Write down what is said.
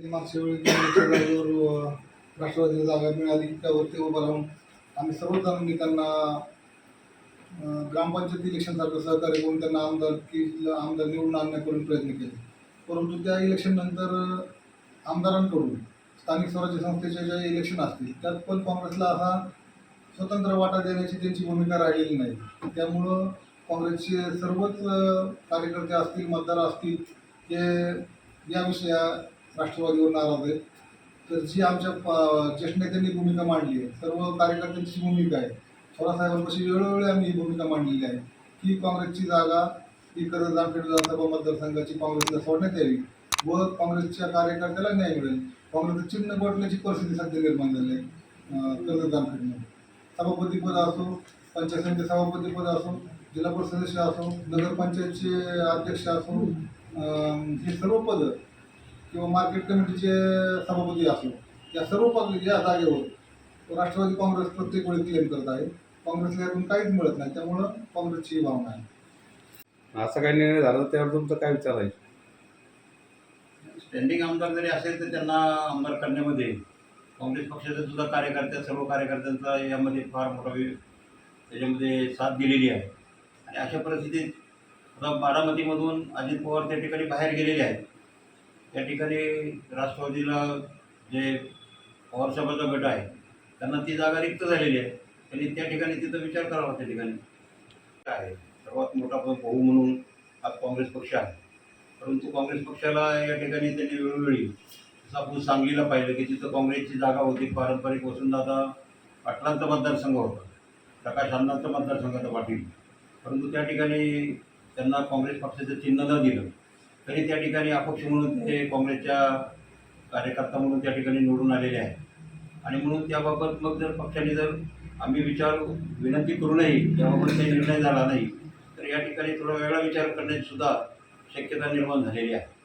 मागच्या वेळी काँग्रेसच्या राष्ट्रवादीला जागा मिळाली त्यावरती उभं राहून आम्ही सर्व जणांनी त्यांना ग्रामपंचायत इलेक्शनसारखं सहकार्य करून त्यांना आमदार की आमदार निवडून आणण्याकडून प्रयत्न केले. परंतु त्या इलेक्शननंतर आमदारांकडून स्थानिक स्वराज्य संस्थेचे ज्या इलेक्शन असतील त्यात पण काँग्रेसला असा स्वतंत्र वाटा देण्याची त्यांची भूमिका राहिलेली नाही. त्यामुळं काँग्रेसचे सर्वच कार्यकर्ते असतील मतदार असतील ते या विषया राष्ट्रवादीवर नाराज आहेत. तर जी आमच्या ज्येष्ठ नेत्यांनी भूमिका मांडली आहे सर्व कार्यकर्त्यांची भूमिका आहे. थोरासाहेबांपाशी वेळोवेळी आम्ही ही भूमिका मांडलेली आहे. की काँग्रेसची जागा ही करत जामखेड विधानसभा मतदारसंघाची काँग्रेसला सोडण्यात यावी व काँग्रेसच्या कार्यकर्त्याला न्याय मिळेल. काँग्रेसचं चिन्ह बदलण्याची परिस्थिती सध्या निर्माण झाली आहे अं, कर्जत जामखेडमध्ये सभापतीपद असो पंचायत समिती सभापतीपद असो जिल्हा परिषद सदस्य असो नगरपंचायतचे अध्यक्ष असो हे सर्व पदं किंवा मार्केट कमिटीचे सभापती असो या सर्व पद या जागेवर राष्ट्रवादी काँग्रेस प्रत्येक वेळी क्लेम करत आहे. काँग्रेसला यातून काहीच मिळत नाही. त्यामुळं काँग्रेसची ही भावना आहे. असा काही निर्णय झाला तर त्यावर तुमचा काय विचार आहे? स्टँडिंग आमदार जरी असेल तर त्यांना आमदार करण्यामध्ये काँग्रेस पक्षाचे सुद्धा कार्यकर्ते सर्व कार्यकर्त्यांचा यामध्ये फार मोठा त्याच्यामध्ये साथ दिलेली आहे. आणि अशा परिस्थितीत आता बारामतीमधून अजित पवार त्या ठिकाणी बाहेर गेलेले आहेत. त्या ठिकाणी राष्ट्रवादीला जे पवारसाहेबाचा गट आहे त्यांना ती जागा रिक्त झालेली आहे. त्यांनी त्या ठिकाणी तिथं विचार करावा त्या ठिकाणी. काय आहे. सर्वात मोठा भाऊ म्हणून हा काँग्रेस पक्ष आहे. परंतु काँग्रेस पक्षाला या ठिकाणी त्यांनी वेळोवेळी जसं आपण सांगलीला पाहिलं की तिथं काँग्रेसची जागा होती. पारंपरिक वसुंधराचा पाटलांचा मतदारसंघ होता. प्रकाश अण्णांचा मतदारसंघ होता पाटील. परंतु त्या ठिकाणी त्यांना काँग्रेस पक्षाचं चिन्ह न दिलं तरी त्या ठिकाणी अपक्ष म्हणून ते काँग्रेसच्या कार्यकर्ता म्हणून त्या ठिकाणी निवडून आलेले आहेत. आणि म्हणून त्याबाबत मग जर पक्षाने जर आम्ही विचार विनंती करूनही त्याबाबत काही निर्णय झाला नाही तर या ठिकाणी थोडा वेगळा विचार करण्याची सुद्धा शक्यता निर्माण झालेली आहे.